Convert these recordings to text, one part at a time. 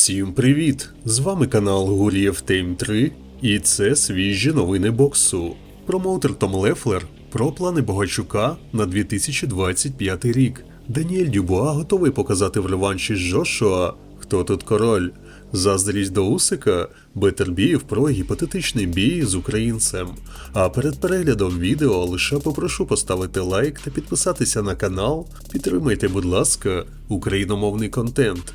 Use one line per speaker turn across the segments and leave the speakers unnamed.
Всім привіт! З вами канал Гурієв Тейм 3 і це свіжі новини боксу. Промоутер Том Лефлер про плани Богачука на 2025 рік. Даніель Дюбуа готовий показати в реванші з Джошуа. Хто тут король? Заздрість до Усика, Бетербіїв про гіпотетичний бій з українцем. А перед переглядом відео лише попрошу поставити лайк та підписатися на канал. Підтримайте, будь ласка, україномовний контент.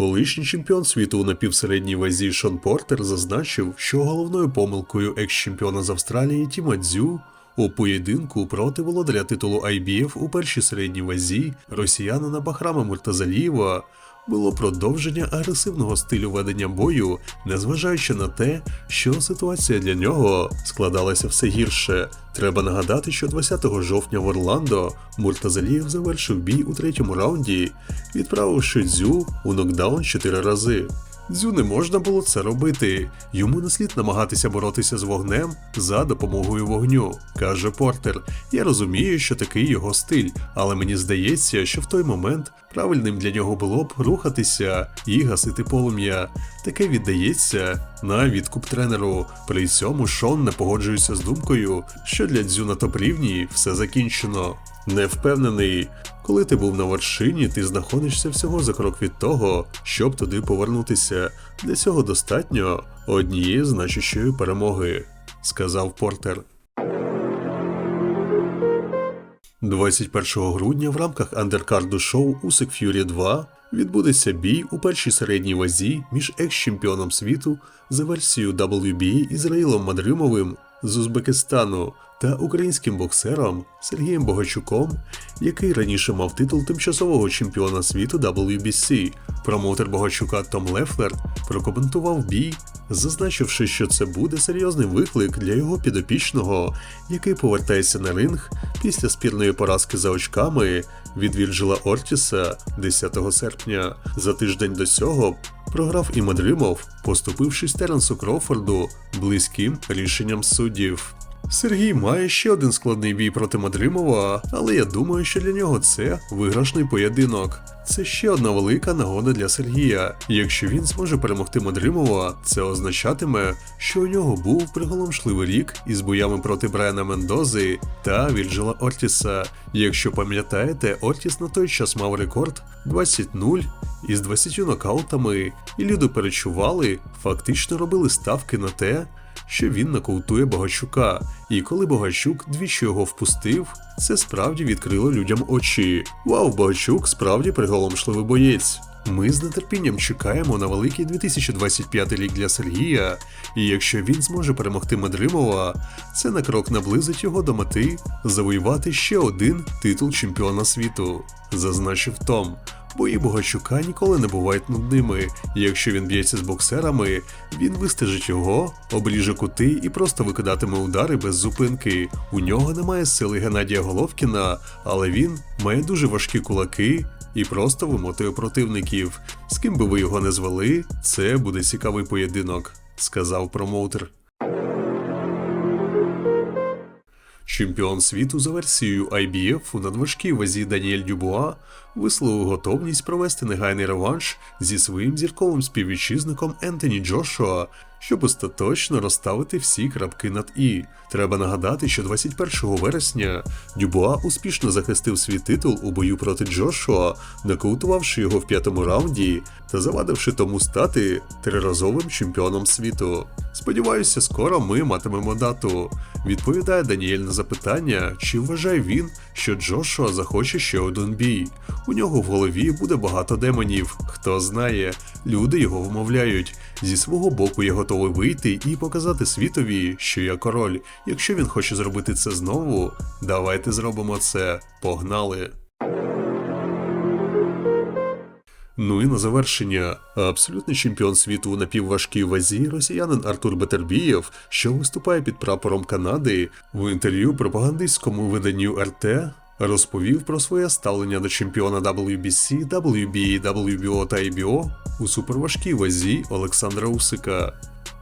Колишній чемпіон світу у напівсередній вазі Шон Портер зазначив, що головною помилкою екс-чемпіона з Австралії Тіма Дзю у поєдинку проти володаря титулу IBF у першій середній вазі росіянина Бахрама Муртазалієва було продовження агресивного стилю ведення бою, незважаючи на те, що ситуація для нього складалася все гірше. Треба нагадати, що 20 жовтня в Орландо Муртазалієв завершив бій у третьому раунді, відправивши дзю у нокдаун 4 рази. Дзю не можна було це робити. Йому не слід намагатися боротися з вогнем за допомогою вогню, каже Портер. Я розумію, що такий його стиль, але мені здається, що в той момент правильним для нього було б рухатися і гасити полум'я. Таке віддається на відкуп тренеру. При цьому Шон не погоджується з думкою, що для дзю на топ-рівні все закінчено. Не впевнений, коли ти був на вершині, ти знаходишся всього за крок від того, щоб туди повернутися. Для цього достатньо однієї значущої перемоги, сказав Портер. 21 грудня в рамках андеркарду шоу Усик Ф'юрі 2 відбудеться бій у першій середній вазі між екс-чемпіоном світу за версією WBA Ізраїлом Мадримовим з Узбекистану та українським боксером Сергієм Богачуком, який раніше мав титул тимчасового чемпіона світу WBC. Промоутер Богачука Том Лефлер прокоментував бій, зазначивши, що це буде серйозний виклик для його підопічного, який повертається на ринг після спірної поразки за очками від Вірджила Ортіса 10 серпня. За тиждень до цього програв і Мадримов, поступившись Теренсу Крофорду близьким рішенням суддів. Сергій має ще один складний бій проти Мадримова, але я думаю, що для нього це виграшний поєдинок. Це ще одна велика нагода для Сергія. Якщо він зможе перемогти Мадримова, це означатиме, що у нього був приголомшливий рік із боями проти Брайана Мендози та Вірджила Ортіса. Якщо пам'ятаєте, Ортіс на той час мав рекорд 20-0 із 20 нокаутами, і люди перечували, фактично робили ставки на те, що він нокаутує Богачука, і коли Богачук двічі його впустив, це справді відкрило людям очі. Вау, Богачук справді приголомшливий боєць. Ми з нетерпінням чекаємо на великий 2025 рік для Сергія, і якщо він зможе перемогти Мадримова, це на крок наблизить його до мети завоювати ще один титул чемпіона світу, зазначив Том. Бої Богачука ніколи не бувають нудними, якщо він б'ється з боксерами, він вистежить його, обріже кути і просто викидатиме удари без зупинки. У нього немає сили Геннадія Головкіна, але він має дуже важкі кулаки і просто вимотує противників. З ким би ви його не звели, це буде цікавий поєдинок, сказав промоутер. Чемпіон світу за версією IBF у надважкій вазі Даніель Дюбуа висловив готовність провести негайний реванш зі своїм зірковим співвітчизником Ентоні Джошуа, щоб остаточно розставити всі крапки над І. Треба нагадати, що 21 вересня Дюбуа успішно захистив свій титул у бою проти Джошуа, нокаутувавши його в п'ятому раунді та завадивши тому стати триразовим чемпіоном світу. Сподіваюся, скоро ми матимемо дату. Відповідає Даніель на запитання, чи вважає він, що Джошуа захоче ще один бій. У нього в голові буде багато демонів. Хто знає, люди його вмовляють. Зі свого боку я готовий вийти і показати світові, що я король. Якщо він хоче зробити це знову, давайте зробимо це. Погнали! Ну і на завершення, абсолютний чемпіон світу у напівважкій вазі росіянин Артур Бетербієв, що виступає під прапором Канади, в інтерв'ю пропагандистському виданню РТ розповів про своє ставлення до чемпіона WBC, WBA, WBO та IBO у суперважкій вазі Олександра Усика.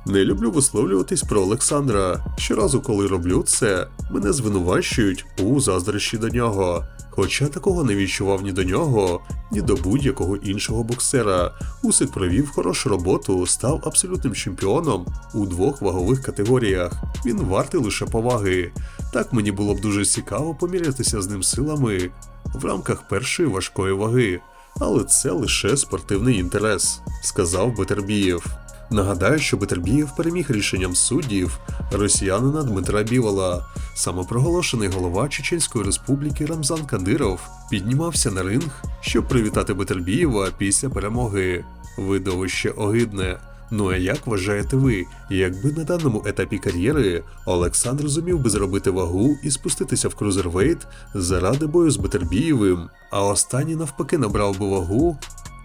Не люблю висловлюватись про Олександра. Щоразу, коли роблю це, мене звинувачують у заздрощі до нього. Хоча такого не відчував ні до нього, ні до будь-якого іншого боксера. Усик провів хорошу роботу, став абсолютним чемпіоном у двох вагових категоріях. Він вартий лише поваги. Так мені було б дуже цікаво помірятися з ним силами в рамках першої важкої ваги. Але це лише спортивний інтерес, сказав Бетербієв. Нагадаю, що Бетербієв переміг рішенням суддів росіянина Дмитра Бівола. Самопроголошений голова Чеченської республіки Рамзан Кадиров піднімався на ринг, щоб привітати Бетербієва після перемоги. Видовище огидне. Ну а як вважаєте ви, якби на даному етапі кар'єри Олександр зумів би зробити вагу і спуститися в крузервейт заради бою з Бетербієвим, а останній навпаки набрав би вагу,